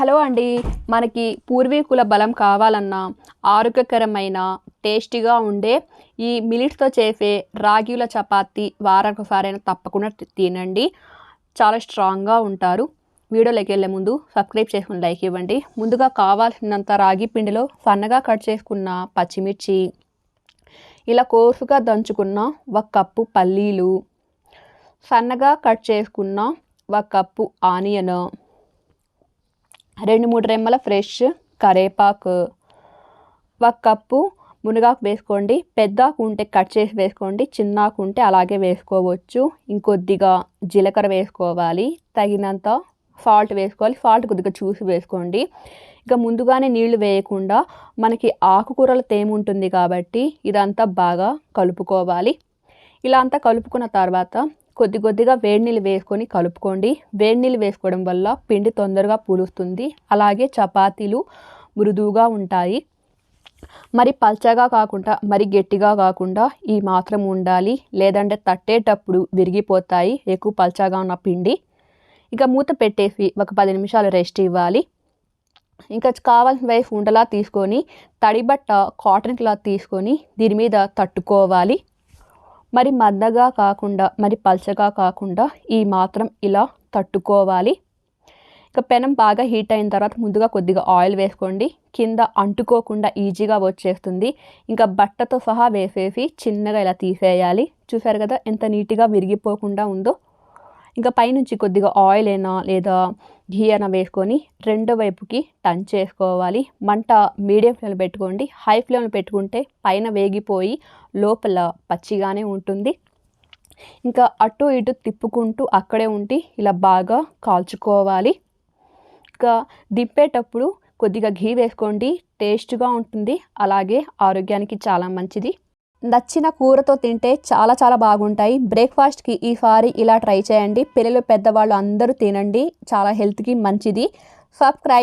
Hello అండి. మనకి పూర్వీకుల బలం కావాలన్నా ఆరోగ్యకరమైన టేస్టీగా ఉండే ఈ మిలిట్స్తో చేసే రాగిల చపాతీ వారానికి ఒకసారైనా తప్పకుండా తినండి. చాలా స్ట్రాంగ్గా ఉంటారు. వీడియోలోకి వెళ్ళే ముందు సబ్స్క్రైబ్ చేసుకుని లైక్ ఇవ్వండి. ముందుగా కావాల్సినంత రాగి పిండిలో సన్నగా కట్ చేసుకున్న పచ్చిమిర్చి ఇలా కోర్సుగా దంచుకున్న ఒక కప్పు పల్లీలు సన్నగా కట్ చేసుకున్న ఒక కప్పు ఆనియన్ రెండు మూడు రెమ్మల ఫ్రెష్ కరేపాకు. ఒక కప్పు మునగాకు వేసుకోండి. పెద్దాకు ఉంటే కట్ చేసి వేసుకోండి. చిన్నాకు ఉంటే అలాగే వేసుకోవచ్చు. ఇంకొద్దిగా జీలకర్ర వేసుకోవాలి. తగినంత సాల్ట్ వేసుకోవాలి. సాల్ట్ కొద్దిగా చూసి వేసుకోండి. ఇక ముందుగానే నీళ్ళు వేయకుండా మనకి ఆకుకూరల తేముంటుంది కాబట్టి ఇదంతా బాగా కలుపుకోవాలి. ఇలా అంతా కలుపుకున్న తర్వాత కొద్ది కొద్దిగా వేడి నీళ్ళు వేసుకొని కలుపుకోండి. వేడి నీళ్ళు వేసుకోవడం వల్ల పిండి తొందరగా పూలుస్తుంది. అలాగే చపాతీలు మృదువుగా ఉంటాయి. మరి పల్చగా కాకుండా మరి గట్టిగా కాకుండా ఈ మాత్రం ఉండాలి. లేదంటే తట్టేటప్పుడు విరిగిపోతాయి ఎక్కువ పల్చగా ఉన్న పిండి. ఇక మూత పెట్టేసి ఒక పది నిమిషాలు రెస్ట్ ఇవ్వాలి. ఇంకా కావాల్సిన వైపు ఉండలా తీసుకొని తడిబట్ట కాటన్ క్లాత్ తీసుకొని దీని మీద తట్టుకోవాలి. మరి మద్దగా కాకుండా మరి పల్చగా కాకుండా ఈ మాత్రం ఇలా తట్టుకోవాలి. ఇక పెనం బాగా హీట్ అయిన తర్వాత ముందుగా కొద్దిగా ఆయిల్ వేసుకోండి. కింద అంటుకోకుండా ఈజీగా వచ్చేస్తుంది. ఇంకా బట్టతో సహా వేసేసి చిన్నగా ఇలా తీసేయాలి. చూసారు కదా ఎంత నీట్గా విరిగిపోకుండా ఉందో? ఇంకా పైనుంచి కొద్దిగా ఆయిల్ అయినా లేదా ఘీ అయినా వేసుకొని రెండో వైపుకి టన్ చేసుకోవాలి. మంట మీడియం ఫ్లేమ్లో పెట్టుకోండి. హై ఫ్లేమ్లో పెట్టుకుంటే పైన వేగిపోయి లోపల పచ్చిగానే ఉంటుంది. ఇంకా అటు ఇటు తిప్పుకుంటూ అక్కడే ఉండి ఇలా బాగా కాల్చుకోవాలి. ఇంకా దింపేటప్పుడు కొద్దిగా ఘీ వేసుకోండి. టేస్ట్గా ఉంటుంది. అలాగే ఆరోగ్యానికి చాలా మంచిది. నచ్చిన కూరతో తింటే చాలా చాలా బాగుంటాయి. బ్రేక్ఫాస్ట్కి ఈసారి ఇలా ట్రై చేయండి. పిల్లలు పెద్దవాళ్ళు అందరూ తినండి. చాలా హెల్త్కి మంచిది. సబ్స్క్రైబ్